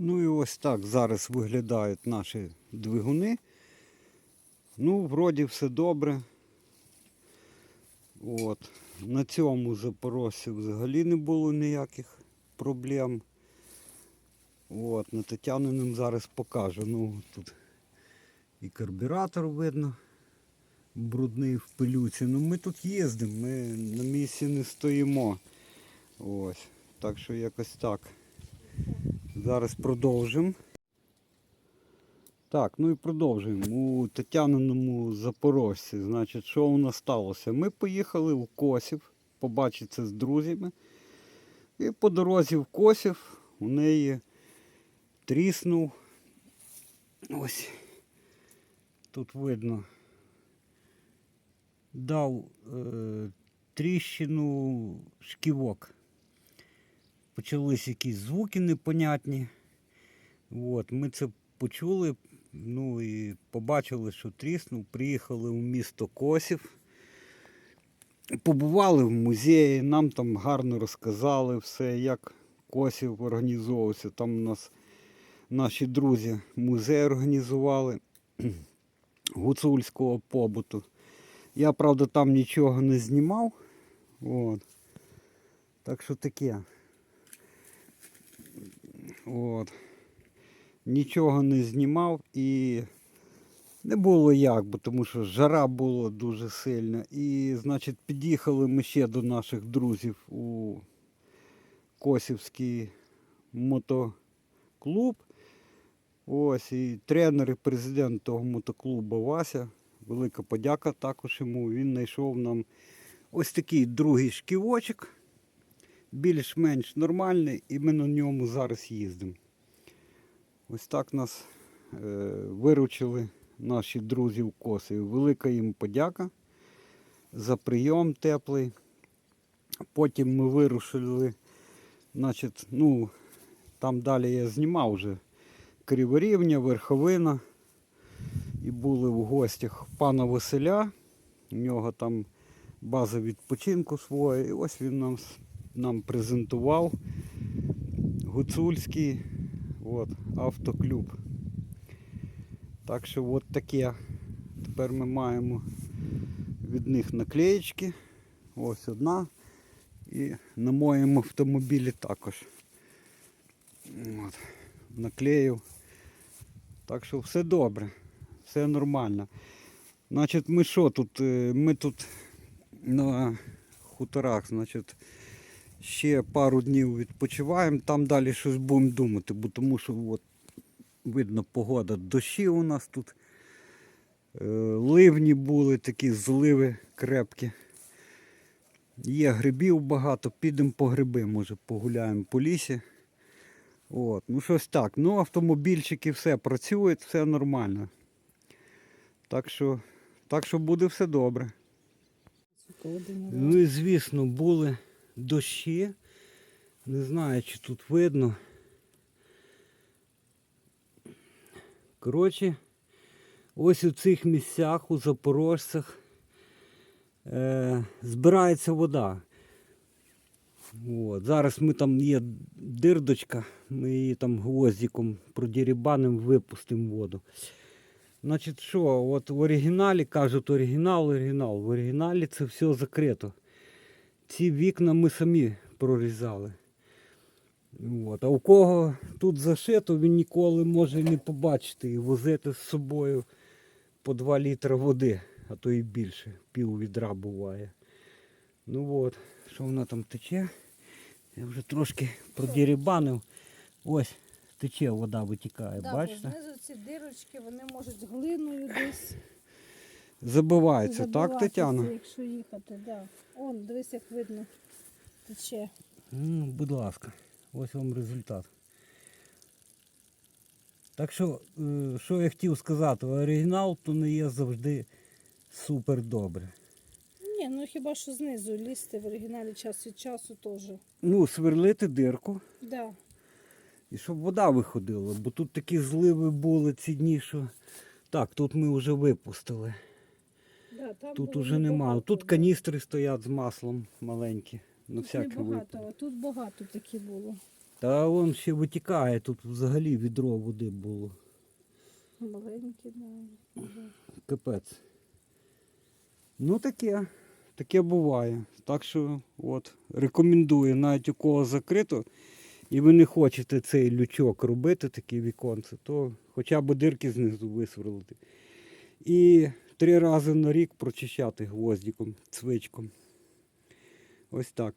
Ну і ось так зараз виглядають наші двигуни. Ну, вроді все добре. От. На цьому запорожці взагалі не було ніяких проблем. От, на Тетяниним зараз покажу. Ну, тут і карбюратор видно. Брудний в пилюці. Ну ми тут їздимо, ми на місці не стоїмо. Ось. Так що якось так. Зараз продовжимо. Так, ну і продовжуємо. У Тетяниному Запорожці. Значить, що у нас сталося? Ми поїхали в Косів побачитися з друзями. І по дорозі в Косів у неї тріснув. Ось тут видно. Дав е, тріщину шківок. Почались якісь звуки непонятні. От, ми це почули, ну і побачили, що тріснув. Приїхали в місто Косів. Побували в музеї, нам там гарно розказали все, як Косів організовувався. Там у нас наші друзі музей організували гуцульського побуту. Я, правда, там нічого не знімав. От. Так що таке. От. Нічого не знімав і не було як, бо тому що жара була дуже сильна. І, значить, під'їхали ми ще до наших друзів у Косівський мотоклуб. Ось і тренер і президент того мотоклубу Вася. Велика подяка також йому. Він знайшов нам ось такий другий шківочок більш-менш нормальний, і ми на ньому зараз їздимо. Ось так нас е, виручили наші друзі в Косові. Велика їм подяка за прийом теплий. Потім ми вирушили, значить, ну, там далі я знімав вже Криворівня, Верховина. І були в гостях пана Василя. У нього там база відпочинку своя. І ось він нам, нам презентував гуцульський от, автоклуб. Так що от таке. Тепер ми маємо від них наклеєчки. Ось одна. І на моєму автомобілі також. От, наклеїв. Так що все добре, все нормально. Значить, ми що тут? е, Ми тут на хуторах, значить, ще пару днів відпочиваємо, там далі щось будемо думати, бо тому що от, видно погода, дощі у нас тут. е, Ливні були такі зливи крепкі. Є грибів багато, підемо по гриби, може погуляємо по лісі. От, ну щось так. Ну, автомобільчики все працюють, все нормально. Так що, так що буде все добре. Ну і звісно, були дощі. Не знаю, чи тут видно. Коротше, ось у цих місцях, у Запорожцях, е, збирається вода. От. Зараз ми там є дирдочка, ми її там гвоздиком продірібаним, випустимо воду. Значить, що, от в оригіналі кажуть оригінал, оригінал. В оригіналі це все закрито. Ці вікна ми самі прорізали. От. А у кого тут зашито, він ніколи може не побачити і возити з собою по 2 літри води, а то і більше, пів відра буває. Ну от, що вона там тече. Я вже трошки продірібанив. Ось тече вода витікає, Да, бачите? знизу ці дирочки, вони можуть глиною десь Забивається, так, Тетяно? Якщо їхати, да. Он, дивись, як видно, тече. Ну, будь ласка, ось вам результат. Так що, е, що я хотів сказати, оригінал то не є завжди супер добре. Ні, ну хіба що знизу лізти в оригіналі час від часу теж. Ну, сверлити дирку Да. і щоб вода виходила, бо тут такі зливи були ці дні, що. Так, тут ми вже випустили. Тут уже нема. небагато, Тут каністри стоять з маслом маленькі. На Тут всякий небагато, а тут багато такі було. Та вон ще витікає, тут взагалі відро води було. Маленький, да. Капець. Ну таке. Таке буває. Так що от, рекомендую, навіть у кого закрито, і ви не хочете цей лючок робити, такі віконце, то хоча б дирки знизу висверлити. І три рази на рік прочищати гвоздиком, цвичком. Ось так.